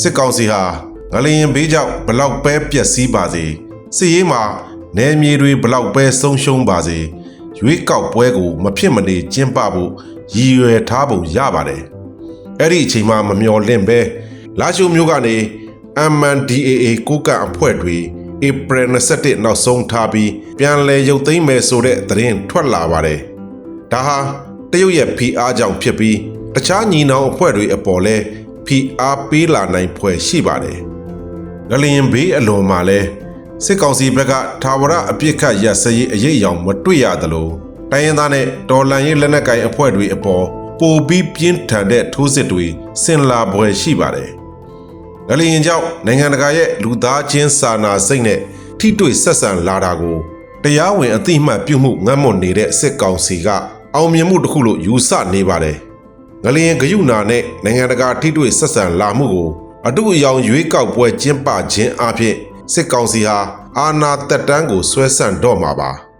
စစ်ကောင်စီဟာငလျင်ဘေးကြောင့်ဘလောက်ပဲပျက်စီးပါစေစစ်ရေးမှာနယ်မြေတွေဘလောက်ပဲဆုံးရှုံးပါစေရွေးကောက်ပွဲကိုမဖြစ်မနေကျင်းပဖို့ရည်ရွယ်ထားပုံရပါတယ်အဲ့ဒီအချိန်မှမမျော်လင့်ပဲလာရှိုမျိုးကနေ MNDAA ကိုကန့်အဖွဲ့တွေဧပြီ21နောက်ဆုံးထားပြီးပြန်လည်ရုပ်သိမ်းမယ်ဆိုတဲ့သတင်းထွက်လာပါတယ်ဒါဟာတရုတ်ရဲ့ဖိအားကြောင့်ဖြစ်ပြီးတခြားညီနောင်အဖွဲ့တွေအပေါ်လဲ ဖိအားပေးလာနိုင်ဖွယ်ရှိပါတယ်။ငလျင်ဘေးအလွန်မှာလဲစစ်ကောင်စီဘက်ကထာဝရအပြစ်ခတ်ရစရေးအရေးအယောင်မတွေ့ရသလိုတိုင်းရင်းသားနဲ့တော်လန်ရေးလက်နက်ကိုင်အဖွဲ့တွေအပေါ်ပိုပြီးပြင်းထန်တဲ့ထိုးစစ်တွေဆင်လာပွဲရှိပါတယ်။ငလျင်ကြောင့်နိုင်ငံတကာရဲ့လူသားချင်းစာနာစိတ်နဲ့ထိတွေ့ဆက်ဆံလာတာကိုတရားဝင်အသိအမှတ်ပြုမှုငတ်မွတ်နေတဲ့စစ်ကောင်စီကအောင်မြင်မှုတစ်ခုလို့ယူဆနေပါတယ်။ ငလျင်ဂယုနာနဲ့နိုင်ငံတကာထိတွေ့ဆက်ဆံလာမှုကိုအတူအယောင်ရွေးကောက်ပွဲကျင်းပခြင်းအပြင်စစ်ကောင်စီဟာအာဏာတက်တန်းကိုဆွဲဆန့်တော့မှာပါ။